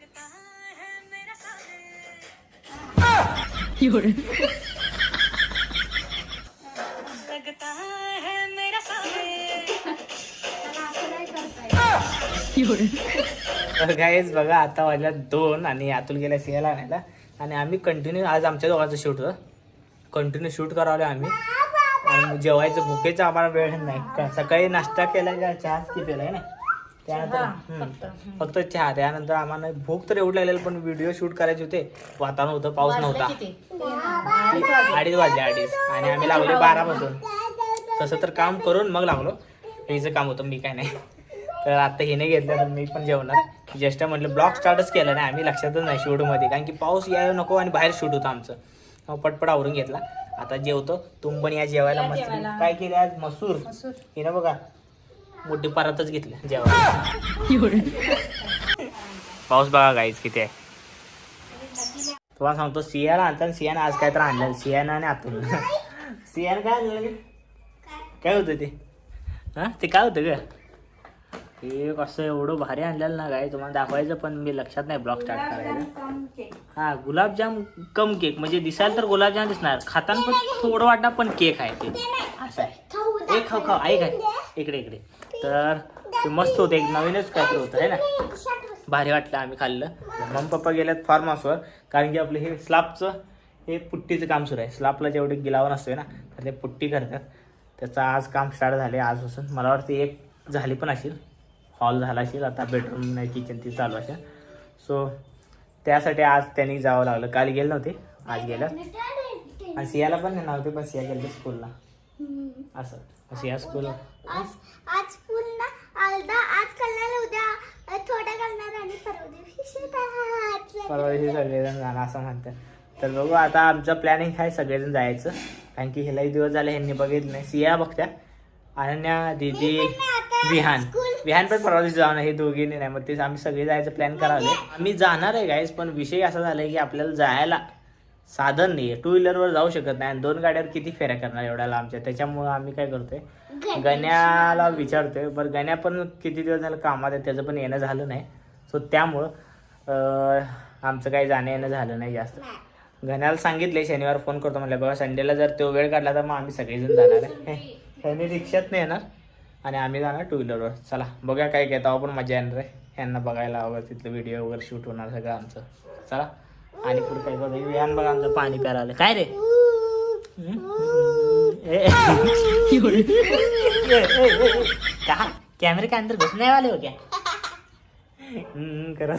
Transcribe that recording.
लगता तर गाईज बघा आता वाजल्या दोन आणि यातून गेल्या सिंगला आणायला. आणि आम्ही कंटिन्यू आज आमच्या दोघांचं शूट होतं. कंटिन्यू शूट करावलं आम्ही. आणि जेवायचं भुकेचा आम्हाला वेळ नाही. सकाळी नाश्ता केला का? चहाच की पेला ना? त्यानंतर हम्म. फक्त चहा त्यानंतर आम्हाला भूक तर एवढी लागलेली पण व्हिडिओ शूट करायचे होते. वातावरण होतं पाऊस नव्हता. अडीच वाजले अडीच. आणि आम्ही लागलो बारा पासून तसं तर काम करून मग लागलो. हिचं काम होतं मी काय नाही. तर आता हिने घेतलं तर मी पण जेवणार. ज्येष्ठ म्हटलं ब्लॉग स्टार्टच केला नाही. आम्ही लक्षातच नाही शूटमध्ये. कारण की पाऊस यायला नको आणि बाहेर शूट होतं आमचं. मग पटपट आवरून घेतला. आता जेवतो. तुम पण या जेवायला मस्त. काय केले आज? मसूर. हिनं बघा मोठी परातच घेतली जेव्हा पाऊस बघा गाईच किती आहे. तुम्हाला सांगतो सियाला आणताना सियानं आज काय तर आणलं सियानं आणि आतून. सियानं काय आणलं काय होतं ते? हा? ते काय होतं ग? हे कसं एवढं भारी आणलेलं ना काय तुम्हाला दाखवायचं पण मी लक्षात नाही ब्लॉग स्टार्ट करायचं हा गुलाबजाम कम केक म्हणजे दिसायला तर गुलाबजाम दिसणार. खाताना पण थोडं वाटणार पण केक आहे ते. असं आहे. एक खाऊ खाऊ. ऐक आहे इकडे इकडे. तर ते मस्त होते एक नवीनच काहीतरी होतं आहे ना? भारी वाटलं आम्ही खाल्लं. मम्मी पप्पा गेल्यात फार्म हाऊसवर कारण की आपलं हे स्लापचं हे पुट्टीचं काम सुरू आहे. स्लाबला जेवढे गिलावं असतोय ना तर ते पुट्टी करतात. त्याचं आज काम स्टार्ट झाले आजपासून. मला वाटतं एक झाली पण असेल. हॉल झाला असेल आता बेडरूम नाही किचन ती चालू असेल. सो त्यासाठी आज त्यांनी जावं लागलं. काल गेले नव्हते आज गेल्यात. आणि सियाला पण नेणार होते पण सिया गेले स्कूलला असं सिया स्कूल आज आज पुन्हा अर्धा आज करणार उद्या. थोडा करणार आणि परवा दिवशी शेतात परवा दिवशी सगळेजण जाणार असं म्हणतात. तर बघू आता आमचं प्लॅनिंग आहे सगळेजण जायचं. कारण की ह्यालाही दिवस झाले ह्यांनी बघितलं नाही. सिया बघत्या. अनन्या दीदी विहान. विहान पण परवा दिवशी जाणार हे दोघींनी नाही मग ते आम्ही सगळे जायचं प्लॅन करावले आम्ही जाणार आहे गाईज पण विषय असा झालाय की आपल्याला जायला साधन नाही टू व्हीलरवर जाऊ शकत नाही आणि दोन गाड्यावर किती फेऱ्या करणार एवढ्या लांबच्या? त्याच्यामुळं आम्ही काय करतोय? गण्याला विचारतोय बरं गण्या पण किती दिवस झालं कामात आहे त्याचं पण येणं झालं नाही. सो त्यामुळं आमचं काही जाणं येणं झालं नाही जास्त. गण्याला सांगितले शनिवार फोन करतो म्हटलं बघा संडेला जर तो वेळ काढला तर मग आम्ही सगळेजण जाणार आहे. ह्याने रिक्षात नाही येणार आणि आम्ही जाणार टू व्हीलरवर चला बघा काय तेव्हा पण मजा येणार आहे. ह्यांना बघायला वगैरे तिथलं व्हिडिओ वगैरे शूट होणार सगळं आमचं. चला. आणि पुढे काय बघा? विहान बघा आमचं पाणी प्यायला आलं. काय रे? कैमरे के अंदर घुसने वाले हो क्या? हम्म, करो.